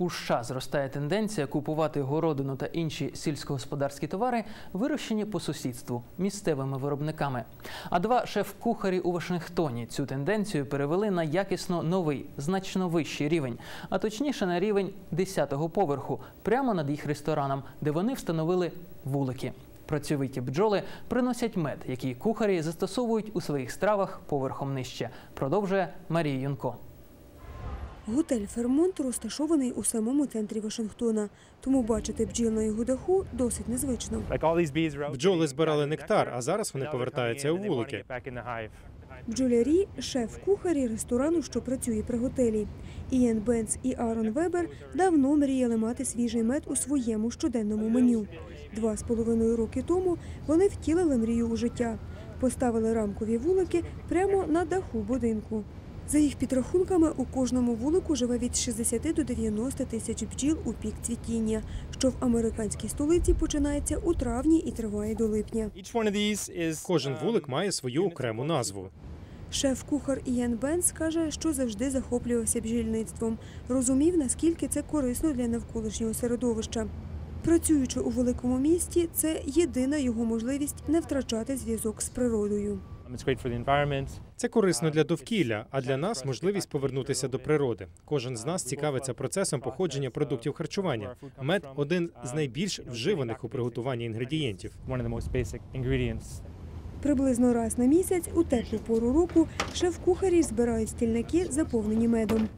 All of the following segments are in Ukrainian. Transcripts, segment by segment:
У США зростає тенденція купувати городину та інші сільськогосподарські товари, вирощені по сусідству місцевими виробниками. А два шеф-кухарі у Вашингтоні цю тенденцію перевели на якісно новий, значно вищий рівень, а точніше на рівень 10-го поверху, прямо над їх рестораном, де вони встановили вулики. Працьовиті бджоли приносять мед, який кухарі застосовують у своїх стравах поверхом нижче. Продовжує Марія Юнко. Готель Фермонт розташований у самому центрі Вашингтона, тому бачити бджіл на його даху досить незвично. Бджоли збирали нектар, а зараз вони повертаються у вулики. Бджолярі – шеф-кухарі ресторану, що працює при готелі. Ієн Бенц і Аарон Вебер давно мріяли мати свіжий мед у своєму щоденному меню. Два з половиною роки тому вони втілили мрію у життя. Поставили рамкові вулики прямо на даху будинку. За їх підрахунками, у кожному вулику живе від 60 до 90 тисяч бджіл у пік цвітіння, що в американській столиці починається у травні і триває до липня. Кожен вулик має свою окрему назву. Шеф-кухар Ієн Бенс каже, що завжди захоплювався бджільництвом, розумів, наскільки це корисно для навколишнього середовища. Працюючи у великому місті, це єдина його можливість не втрачати зв'язок з природою. Це корисно для довкілля, а для нас можливість повернутися до природи. Кожен з нас цікавиться процесом походження продуктів харчування. Мед один з найбільш вживаних у приготуванні інгредієнтів. Приблизно раз на місяць у теплу пору року шеф-кухарі збирають стільники, заповнені медом.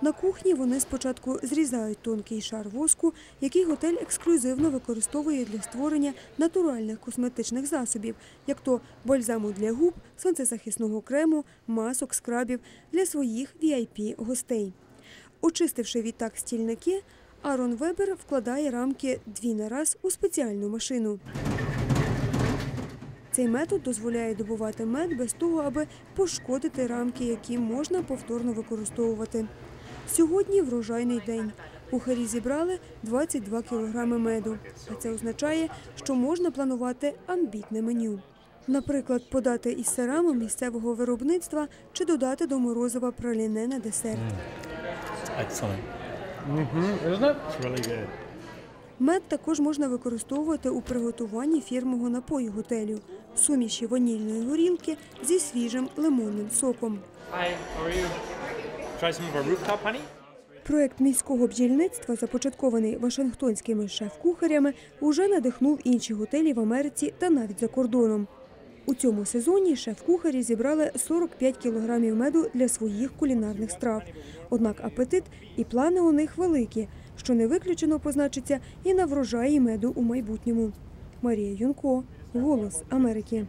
На кухні вони спочатку зрізають тонкий шар воску, який готель ексклюзивно використовує для створення натуральних косметичних засобів, як то бальзаму для губ, сонцезахисного крему, масок, скрабів для своїх vip гостей. Очистивши відтак стільники, Арон Вебер вкладає рамки дві на раз у спеціальну машину. Цей метод дозволяє добувати мед без того, аби пошкодити рамки, які можна повторно використовувати. Сьогодні врожайний день. Кухарі зібрали 22 кілограми меду. А це означає, що можна планувати амбітне меню. Наприклад, подати із сирами місцевого виробництва чи додати до морозива праліне на десерт. Мед також можна використовувати у приготуванні фірмового напою готелю суміші ванільної горілки зі свіжим лимонним соком. Try some? Проект міського бджільництва, започаткований вашингтонськими шеф-кухарями, уже надихнув інші готелі в Америці та навіть за кордоном. У цьому сезоні шеф-кухарі зібрали 45 кілограмів меду для своїх кулінарних страв. Однак апетит і плани у них великі, що не виключено позначиться і на врожаї меду у майбутньому. Марія Юнко, Голос Америки.